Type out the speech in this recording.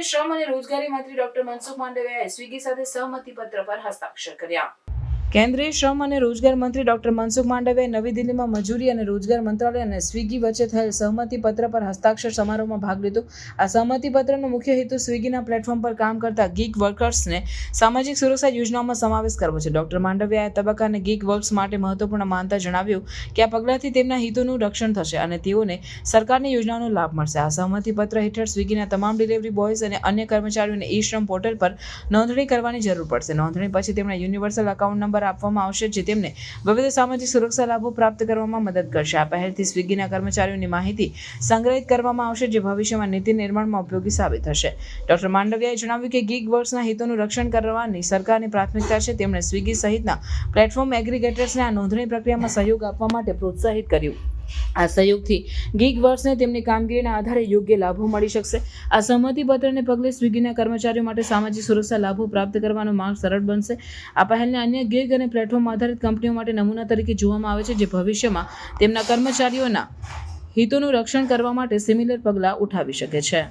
કેન્દ્રીય શ્રમ અને રોજગારી મંત્રી ડોક્ટર મનસુખ માંડવિયાએ સ્વીગી સાથે સહમતિ પત્ર પર હસ્તાક્ષર કર્યા. કેન્દ્રીય શ્રમ અને રોજગાર મંત્રી ડોક્ટર મનસુખ માંડવે નવી દિલ્હીમાં મજૂરી અને રોજગાર મંત્રાલય અને સ્વીગી વચ્ચે થયેલ સહમતિ પત્ર પર હસ્તાક્ષર સમારોહમાં ભાગ લીધો. આ સહમતિ પત્રનો મુખ્ય હેતુ સ્વીગીના પ્લેટફોર્મ પર કામ કરતા ગીગ વર્કર્સને સામાજિક સુરક્ષા યોજનાઓમાં સમાવેશ કરવો છે. ડોક્ટર માંડવિયાએ આ તબક્કાને ગીગ વર્ક્સ માટે મહત્વપૂર્ણ માનતા જણાવ્યું કે આ પગલાંથી તેમના હિતોનું રક્ષણ થશે અને તેઓને સરકારની યોજનાઓનો લાભ મળશે. આ સહમતિ પત્ર હેઠળ સ્વીગીના તમામ ડિલિવરી બોયઝ અને અન્ય કર્મચારીઓને ઈ શ્રમ પોર્ટલ પર નોંધણી કરવાની જરૂર પડશે. નોંધણી પછી તેમના યુનિવર્સલ એકાઉન્ટ નંબર આપવામાં આવશે જે તેમને વિવિધ સામાજિક સુરક્ષા લાભો પ્રાપ્ત કરવામાં મદદ કરશે. આ પહેલથી સ્વીગીના કર્મચારીઓની માહિતી સંગ્રહિત કરવામાં આવશે જે ભવિષ્યમાં નીતિ નિર્માણમાં ઉપયોગી સાબિત થશે. ડોક્ટર માંડવિયાએ જણાવ્યું કે ગીગ વર્ક્સના હિતોનું રક્ષણ કરવાની સરકારની પ્રાથમિકતા છે. તેમણે સ્વીગી સહિતના પ્લેટફોર્મ એગ્રીગેટર્સને આ નોંધણી પ્રક્રિયામાં સહયોગ આપવા માટે પ્રોત્સાહિત કર્યું. આ સહયોગથી ગીગ વર્ષને તેમની કામગીરીના આધારે યોગ્ય લાભો મળી શકશે. આ સંમતિપત્રને પગલે સ્વિગીના કર્મચારીઓ માટે સામાજિક સુરક્ષા લાભો પ્રાપ્ત કરવાનો માર્ગ સરળ બનશે. આ પહેલને અન્ય ગીગ અને પ્લેટફોર્મ આધારિત કંપનીઓ માટે નમૂના તરીકે જોવામાં આવે છે, જે ભવિષ્યમાં તેમના કર્મચારીઓના હિતોનું રક્ષણ કરવા માટે સિમિલર પગલાં ઉઠાવી શકે છે.